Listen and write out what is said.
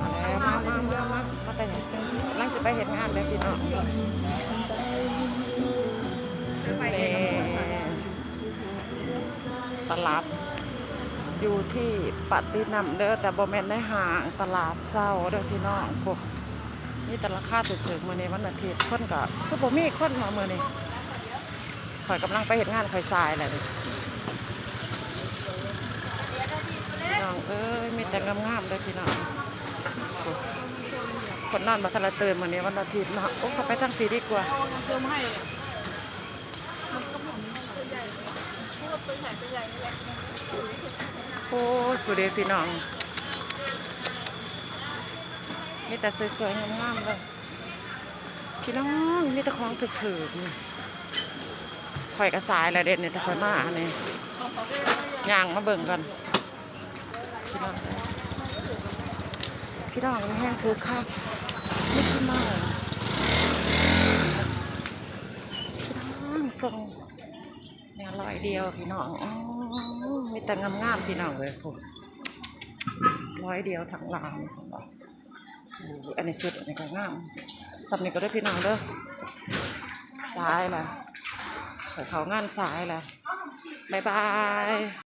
มาแล้วมามามามามาแต่เห็นกำลังจะไปเห็นงานเลยพี่น้องนี่ตลาด อยู่ที่ปฏินำเด้อแต่บ่แม่นในห้างตลาดเศร้าเด้อพี่น้องพวกนี่แต่ราคาถูกๆมื้อนี้วันอาทิตย์คนก็คือบ่มีคนมาเมื้อนี้ข่อยกำลังไปเฮ็ดงานข่อยทรายแหละนี่พี่น้องเอ้ยมีแต่งามๆเด้อพี่น้อง คนนอนมาทะละตื่นมื้อนี้วันอาทิตย์เนาะโอ้เขาไปทางปีดีกว่าเติมให้มันก็ผมตัวใหญ่พูดตัวใหญ่ตัวใหญ่นี่แหละโอ้ยผู้เด็กพี่น้องมีแต่สวยๆงามๆเลยพี่น้องมีแต่ของถึกๆข่อยกระสายแล้วเด็ดนี่แต่ข่อยมาอันนี้ย่างมาเบิ่งกันพี่น้อง พี่น้องแห้งคือคักไม่คิดมาพี่น้องทรงเนี่ยร้อยเดียวพี่น้องอมีแต่งามๆพี่น้องเลยผมร้อยเดียวทั้งรางผมอันนี้สุดอันนี้ก็งามสำนีก็ได้พี่น้องเด้อซ้ายแหละเขางานซ้ายแหละบ๊ายบาย